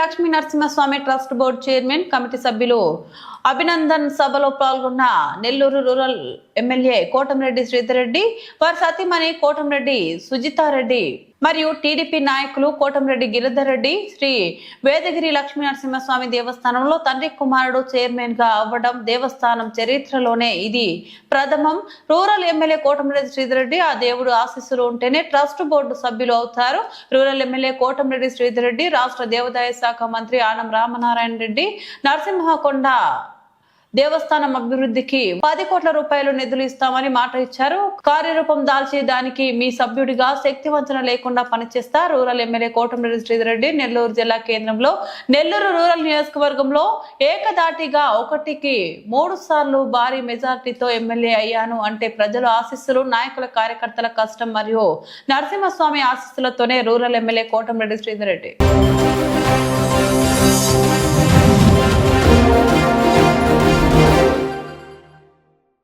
Lakshmi Narasimhaswamy trust board chairman committee సభ్యులు అభినందన్ సభలో పాల్గొన్న నెల్లూరు రూరల్ ఎమ్మెల్యే కోటంరెడ్డి శ్రీధర్రెడ్డి వారి సతీమణి కోటంరెడ్డి సుజితారెడ్డి మరియు టీడీపీ నాయకులు కోటంరెడ్డి గిరిధర్ రెడ్డి శ్రీ వేదగిరి లక్ష్మీ నరసింహస్వామి దేవస్థానంలో తండ్రి కుమారుడు చైర్మన్గా అవ్వడం దేవస్థానం చరిత్రలోనే ఇది ప్రథమం. రూరల్ ఎమ్మెల్యే కోటంరెడ్డి శ్రీధర్రెడ్డి ఆ దేవుడు ఆశీస్సులు ఉంటేనే ట్రస్ట్ బోర్డు సభ్యులు అవుతారు. రూరల్ ఎమ్మెల్యే కోటంరెడ్డి శ్రీధర్రెడ్డి రాష్ట్ర దేవాదాయ శాఖ మంత్రి ఆనం రామనారాయణ రెడ్డి నరసింహకొండ దేవస్థానం అభివృద్ధికి పది కోట్ల రూపాయలు నిధులు ఇస్తామని మాట ఇచ్చారు. కార్యరూపం దాల్చి దానికి మీ సభ్యుడిగా శక్తి వంచన లేకుండా పనిచేస్తా రూరల్ ఎమ్మెల్యే కోటమిరెడ్డి శ్రీధరెడ్డి నెల్లూరు జిల్లా కేంద్రంలో. నెల్లూరు రూరల్ నియోజకవర్గంలో ఏకదాటిగా ఒకటికి మూడు సార్లు భారీ మెజార్టీతో ఎమ్మెల్యే అయ్యాను అంటే ప్రజల ఆశీస్సులు నాయకుల కార్యకర్తల కష్టం మరియు నరసింహస్వామి ఆశీస్సులతోనే రూరల్ ఎమ్మెల్యే కోటమిరెడ్డి శ్రీధర్రెడ్డి